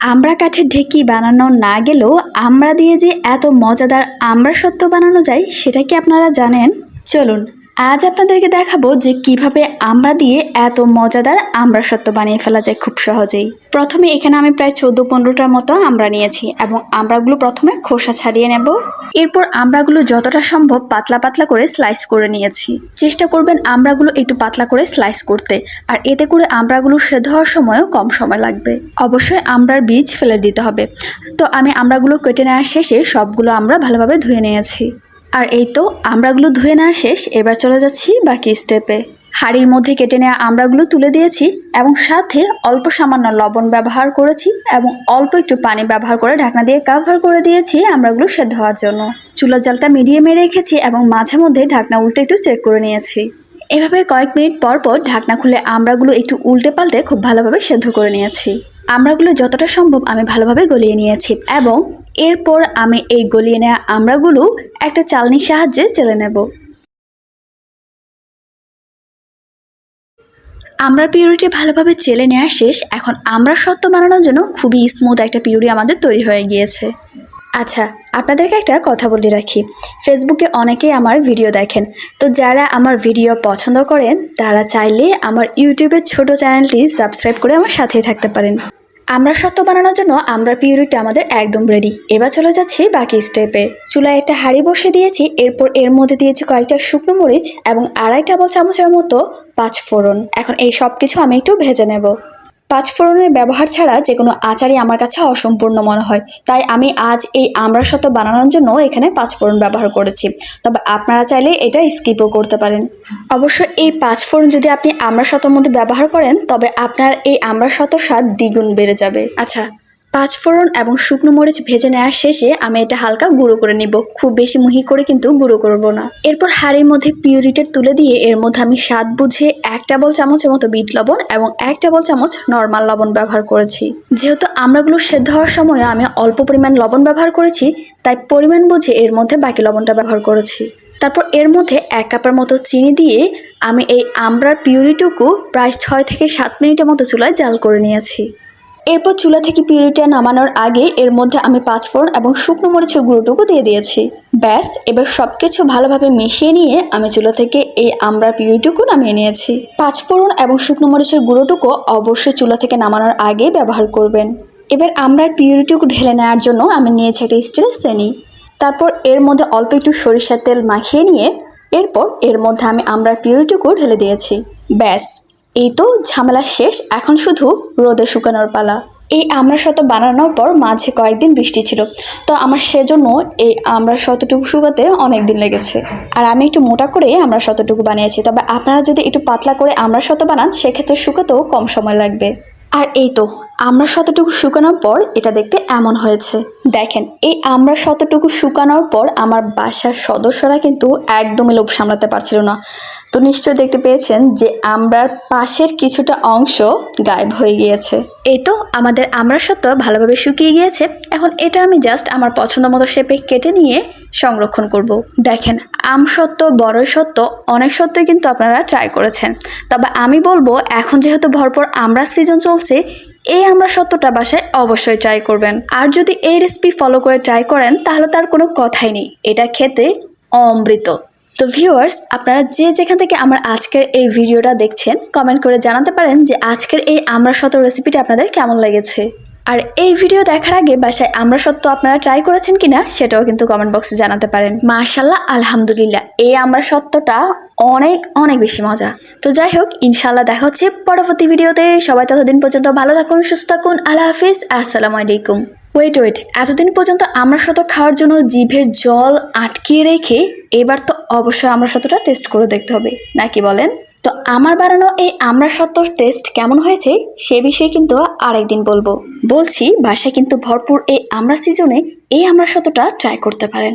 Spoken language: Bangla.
আমরা কাঠের ঢেকি বানানো না গেলেও আমরা দিয়ে যে এত মজাদার আমরা সত্য বানানো যায়, সেটা কি আপনারা জানেন? চলুন আজ আপনাদেরকে দেখাবো যে কীভাবে আমরা দিয়ে এত মজাদার আমরা সত্য বানিয়ে ফেলা যায় খুব সহজেই। প্রথমে এখানে আমি প্রায় চোদ্দ পনেরোটার মতো আমরা নিয়েছি এবং আমরাগুলো প্রথমে খোসা ছাড়িয়ে নেব। এরপর আমরাগুলো যতটা সম্ভব পাতলা পাতলা করে স্লাইস করে নিয়েছি। চেষ্টা করবেন আমড়াগুলো একটু পাতলা করে স্লাইস করতে, আর এতে করে আমড়াগুলো সেদ্ধ হওয়ার সময়ও কম সময় লাগবে। অবশ্যই আমড়ার বীজ ফেলে দিতে হবে। তো আমি আমড়াগুলো কেটে নেওয়ার শেষে সবগুলো আমরা ভালোভাবে ধুয়ে নিয়েছি। আর এই তো আমড়াগুলো ধুয়ে নেওয়া শেষ, এবার চলে যাচ্ছি বাকি স্টেপে হাঁড়ির মধ্যে কেটে নেওয়া আমড়াগুলো তুলে দিয়েছি এবং সাথে অল্প সামান্য লবণ ব্যবহার করেছি এবং অল্প একটু পানি ব্যবহার করে ঢাকনা দিয়ে কাভার করে দিয়েছি আমড়াগুলো সেদ্ধ হওয়ার জন্য। চুলার জালটা মিডিয়ামে রেখেছি এবং মাঝে মধ্যে ঢাকনা উল্টে একটু চেক করে নিয়েছি। এভাবে কয়েক মিনিট পর পর ঢাকনা খুলে আমড়াগুলো একটু উল্টে পাল্টে খুব ভালোভাবে সেদ্ধ করে নিয়েছি। আমড়াগুলো যতটা সম্ভব আমি ভালোভাবে গলিয়ে নিয়েছি এবং এরপর আমি এই গলিয়ে নেওয়া আমড়াগুলো একটা চালনির সাহায্যে চেলে নেব। আমরা পিউরিটি ভালোভাবে চেলে নেওয়া শেষ, এখন আমরা সত্য বানানোর জন্য খুবই স্মুথ একটা পিউরি আমাদের তৈরি হয়ে গিয়েছে। আচ্ছা আপনাদেরকে একটা কথা বলে রাখি। ফেসবুকে অনেকেই আমার ভিডিও দেখেন। তো যারা আমার ভিডিও পছন্দ করেন, তারা চাইলে আমার ইউটিউবের ছোট চ্যানেলটি সাবস্ক্রাইব করে আমার সাথেই থাকতে পারেন। আমরা সত্য বানানোর জন্য আমরা পিউরিটা আমাদের একদম রেডি এবার চলে যাচ্ছি বাকি স্টেপে চুলায় একটা হাঁড়ি বসে দিয়েছি, এরপর এর মধ্যে দিয়েছি কয়েকটা শুকনো মরিচ এবং আড়াই টেবিল চামচের মতো পাঁচ ফোড়ন এখন এই সব কিছু আমি একটু ভেজে নেব। পাঁচ ফোড়নের ব্যবহার ছাড়া যে কোনো আচারই আমার কাছে অসম্পূর্ণ মনে হয়। তাই আমি আজ এই আমরা শত বানানোর জন্য এখানে পাঁচফোড়ন ব্যবহার করেছি। তবে আপনারা চাইলে এটা স্কিপও করতে পারেন। অবশ্য এই পাঁচফোড়ন যদি আপনি আমরা শতর মধ্যে ব্যবহার করেন, তবে আপনার এই আমরা শত স্বাদ দ্বিগুণ বেড়ে যাবে। আচ্ছা পাঁচ ফোড়ন এবং শুকনো মরিচ ভেজে নেওয়ার শেষে আমি এটা হালকা গুঁড়ো করে নিব। খুব বেশি মিহি করে কিন্তু গুঁড়ো করব না। এরপর হাঁড়ির মধ্যে পিউরিটের তুলে দিয়ে এর মধ্যে আমি স্বাদ বুঝে এক টেবল চামচের মতো বিট লবণ এবং এক টেবল চামচ নর্মাল লবণ ব্যবহার করেছি। যেহেতু আমড়াগুলো সেদ্ধ হওয়ার সময় আমি অল্প পরিমাণ লবণ ব্যবহার করেছি, তাই পরিমাণ বুঝে এর মধ্যে বাকি লবণটা ব্যবহার করেছি। তারপর এর মধ্যে এক কাপের মতো চিনি দিয়ে আমি এই আমড়ার পিউরিটুকু প্রায় ছয় থেকে সাত মিনিটের মতো চুলায় জাল করে নিয়েছি। এরপর চুলা থেকে পিউরিটা নামানোর আগে এর মধ্যে আমি পাঁচফোড়ন এবং শুকনো মরিচের গুঁড়োটুকু দিয়ে দিয়েছি। ব্যাস, এবার সব কিছু ভালোভাবে মিশিয়ে নিয়ে আমি চুলা থেকে এই আমড়ার পিউরিটুকু নামিয়ে নিয়েছি। পাঁচফোড়ন এবং শুকনো মরিচের গুঁড়োটুকু অবশ্যই চুলা থেকে নামানোর আগে ব্যবহার করবেন। এবার আমড়ার পিউরিটুকু ঢেলে নেওয়ার জন্য আমি নিয়েছি একটা স্টিল শ্রেণি তারপর এর মধ্যে অল্প একটু সরিষার তেল মাখিয়ে নিয়ে এরপর এর মধ্যে আমি আমড়ার পিউরিটুকু ঢেলে দিয়েছি। ব্যাস এই তো ঝামেলা শেষ, এখন শুধু রোদে শুকানোর পালা। এই আমরা শত বানানোর পর মাঝে কয়েকদিন বৃষ্টি ছিল, তো আমার সেজন্য এই আমরা শতটুকু শুকাতে অনেক দিন লেগেছে। আর আমি একটু মোটা করে আমরা শতটুকু বানিয়েছি, তবে আপনারা যদি একটু পাতলা করে আমরা শত বানান, সেক্ষেত্রে শুকাতেও কম সময় লাগবে। আর এই তো আমরা শতটুকু শুকানোর পর এটা দেখতে এমন হয়েছে। দেখেন এই আমরা শতটুকু শুকানোর পর আমার বাসার সদস্যরা কিন্তু একদমই লোভ সামলাতে পারছিল না। তো নিশ্চয় দেখতে পেয়েছেন যে আমরার পাশের কিছুটা অংশ গায়েব হয়ে গিয়েছে। এই তো আমাদের আমরা সত্য ভালোভাবে শুকিয়ে গিয়েছে। এখন এটা আমি জাস্ট আমার পছন্দ মতো শেপে কেটে নিয়ে সংরক্ষণ করব। দেখেন আম সত্য বড় সত্য অনেক সত্যই কিন্তু আপনারা ট্রাই করেছেন। তবে আমি বলব এখন যেহেতু ভরপুর আমরা সিজন চলছে এই আমরা সত্যটা বাসায় অবশ্যই ট্রাই করবেন। আর যদি এই রেসিপি ফলো করে ট্রাই করেন, তাহলে তার কোনো কথাই নেই। এটা খেতে অমৃত। তো ভিউয়ার্স আপনারা যে যেখান থেকে আমার আজকের এই ভিডিওটা দেখছেন কমেন্ট করে জানাতে পারেন যে আজকের এই আমরা শত রেসিপিটা আপনাদের কেমন লেগেছে। আর এই ভিডিও দেখার আগে বাসায় আমরা সত্য আপনারা ট্রাই করেছেন কিনা, সেটাও কিন্তু কমেন্ট বক্সে জানাতে পারেন। মাশাল্লাহ আলহামদুলিল্লাহ, এই আমরা সত্যটা অনেক অনেক বেশি মজা। তো যাই হোক ইনশাল্লাহ দেখা হচ্ছে পরবর্তী ভিডিওতে। সবাই ততদিন পর্যন্ত ভালো থাকুন, সুস্থ থাকুন। আল্লাহ হাফিজ। আসসালামু আলাইকুম। ওয়েট ওয়েট এতদিন পর্যন্ত আমরা শত খাওয়ার জন্য জিভের জল আটকিয়ে রেখে এবার তো অবশ্যই আমরা শতটা টেস্ট করে দেখতে হবে। নাকি বলেন? তো আমার বানানো এই আমরা সত্য টেস্ট কেমন হয়েছে সে বিষয়ে কিন্তু আরেকদিন বলব। বলছি, বাসায় কিন্তু ভরপুর এই আমরা সিজনে এই আমরা সত্যটা ট্রাই করতে পারেন।